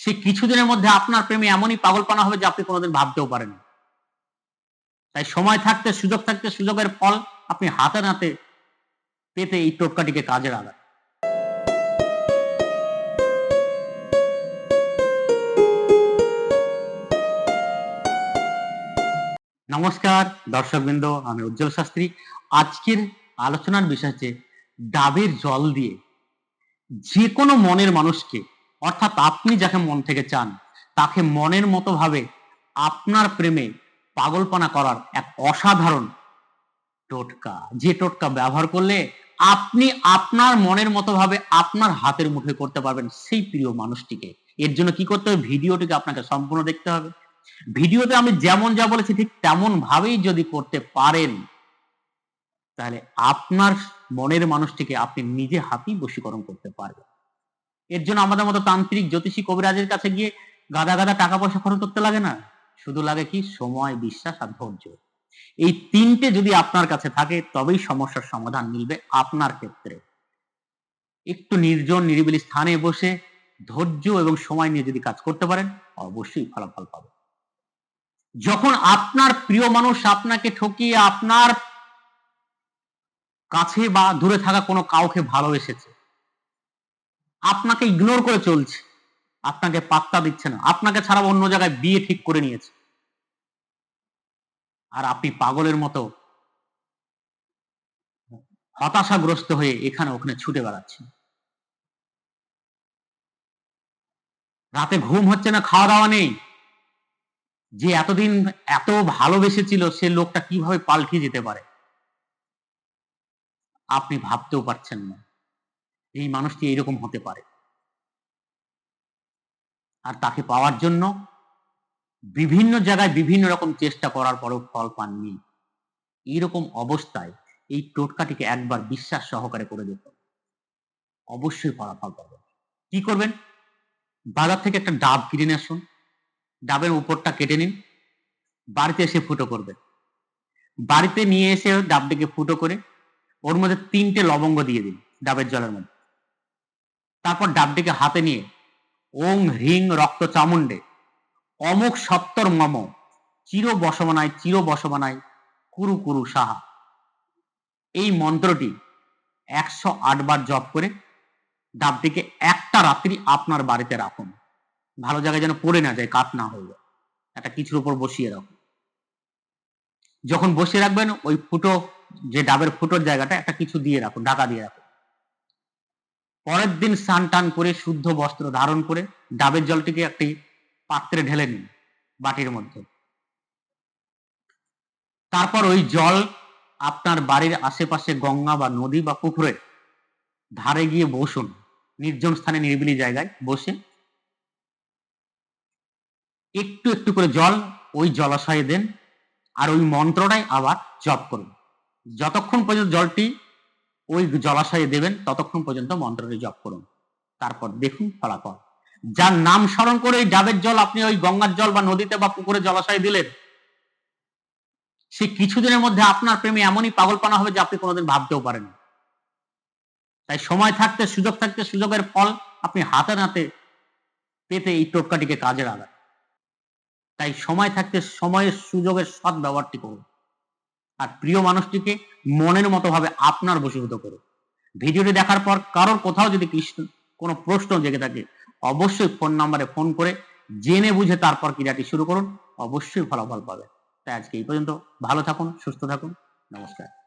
সে কিছুদিনের মধ্যে আপনার প্রেমে এমনই পাগলপানা হবে যে আপনি কোনোদিন ভাবতেও পারেন তাই সময় থাকতে, সুযোগ থাকতে, সুযোগের ফল আপনি হাতে নাতে পেতে এই টোটকাটিকে কাজে লাগান। নমস্কার, দর্শকবৃন্দ, আমি উজ্জ্বল শাস্ত্রী। আজকের আলোচনার বিষয় হচ্ছে, ডাবের জল দিয়ে যে কোনো মনের মানুষকে অর্থাৎ আপনি যাকে মন থেকে চান, তাকে মনের মতো ভাবে আপনার প্রেমে পাগলপনা করার এক অসাধারণ টোটকা। যে টোটকা ব্যবহার করলে আপনি আপনার মনের মতো ভাবে আপনার হাতের মুঠে করতে পারবেন সেই প্রিয় মানুষটিকে। এর জন্য কি করতে হবে? ভিডিওটিকে আপনাকে সম্পূর্ণ দেখতে হবে। ভিডিওতে আমি যেমন যা বলেছি ঠিক তেমন ভাবেই যদি করতে পারেন, তাহলে আপনার মনের মানুষটিকে আপনি নিজে হাতেই বশীকরণ করতে পারবেন। এর জন্য আমাদের মতো তান্ত্রিক, জ্যোতিষী, কবিরাজের কাছে গিয়ে গাদা গাদা টাকা পয়সা খরচ করতে লাগে না? শুধু লাগে কি? সময়, বিশ্বাস আর ধৈর্য। এই তিনটে যদি আপনার কাছে থাকে, তবেই সমস্যার সমাধান মিলবে আপনার ক্ষেত্রে। একটু নির্জন, নিরিবিলি স্থানে বসে ধৈর্য এবং সময় নিয়ে যদি কাজ করতে পারেন, অবশ্যই ফলাফল পাবেন। যখন আপনার প্রিয় মানুষ আপনাকে ঠকিয়ে আপনার কাছে বা দূরে থাকা কোনো কাউকে ভালোবেসেছে আপনাকে ইগনোর করে চলছে। আপনাকে পাত্তা দিচ্ছে না। আপনাকে ছাড়া অন্য জায়গায় বিয়ে ঠিক করে নিয়েছে। আর আপনি পাগলের মতো হতাশাগ্রস্ত হয়ে এখানে ওখানে ছুটে বেড়াচ্ছেন। রাতে ঘুম হচ্ছে না খাওয়া দাওয়া নেই। যে এতদিন এত ভালোবেসেছিল, সে লোকটা কীভাবে পাল্টে যেতে পারে? আপনি ভাবতেও পারছেন না। এই মানুষটি এইরকম হতে পারে। আর তাকে পাওয়ার জন্য বিভিন্ন জায়গায় বিভিন্ন রকম চেষ্টা করার পরেও ফল পাননি। এইরকম অবস্থায় এই টোটকাটিকে একবার বিশ্বাস সহকারে করে দিত অবশ্যই ফলাফল পাবেন। কি করবেন? বাজার থেকে একটা ডাব কিনে নিয়ে আসুন। ডাবের উপরটা কেটে নিন। বাড়িতে এসে ফুটো করবেন। বাড়িতে নিয়ে এসে ডাবটিকে ফুটো করে ওর মধ্যে তিনটে লবঙ্গ দিয়ে দিন ডাবের জলের মধ্যে। তারপর ডাবটিকে হাতে নিয়ে, ওং হ্রিং রক্ত চামুন্ডে অমুক সপ্তর মম, চির বসবানায় চির বসবানায় কুরু কুরু সাহা। এই মন্ত্রটি একশো আট বার জপ করে ডাবটিকে একটা রাত্রি আপনার বাড়িতে রাখুন। ভালো জায়গায় যেন পড়ে না যায়, কাত না হয়ে একটা কিছুর উপর বসিয়ে রাখুন। যখন বসিয়ে রাখবেন, ওই ফুটো, যে ডাবের ফুটোর জায়গাটা, একটা কিছু দিয়ে রাখুন, ঢাকা দিয়ে রাখুন। পরের দিন স্নান টান করে শুদ্ধ বস্ত্র ধারণ করে ডাবের জলটিকে একটি পাত্রে ঢেলে নিন বাটির মধ্যে। তারপর ওই জল আপনার বাড়ির আশেপাশে গঙ্গা বা নদী বা পুকুরে ধারে গিয়ে বসুন। নির্জন স্থানে নিরিবিলি জায়গায় বসে। একটু একটু করে জল ওই জলাশয়ে দেন আর ওই মন্ত্রটাই আবার জপ করুন। যতক্ষণ পর্যন্ত জলটি ওই জলাশয়ে দেবেন, ততক্ষণ পর্যন্ত মন্ত্রটি জপ করুন। তারপর দেখুন ফলাফল। যার নাম স্মরণ করে ওই ডাবের জল আপনি ওই গঙ্গার জল বা নদীতে বা পুকুরে জলাশয়ে দিলেন, সে কিছুদিনের মধ্যে আপনার প্রেমে এমনই পাগলপানা হবে যে আপনি কোনোদিন ভাবতেও পারেন তাই সময় থাকতে, সুযোগ থাকতে, সুযোগের ফল আপনি হাতে নাতে পেতে এই টোটকাটিকে কাজে লাগান। তাই সময় থাকতে, সময়ের সুযোগের সৎ ব্যবহারটি করুন। আর প্রিয় মানুষটিকে মনের মতো ভাবে আপনার বশীভূত করুন ভিডিওটি দেখার পর কারোর কোথাও যদি কৃষ্ণ, কোনো প্রশ্ন জেগে থাকে, অবশ্যই ফোন নাম্বারে ফোন করে জেনে বুঝে তারপর ক্রিয়াটি শুরু করুন। অবশ্যই ফলাফল পাবে তাই আজকে এই পর্যন্ত ভালো থাকুন, সুস্থ থাকুন। নমস্কার।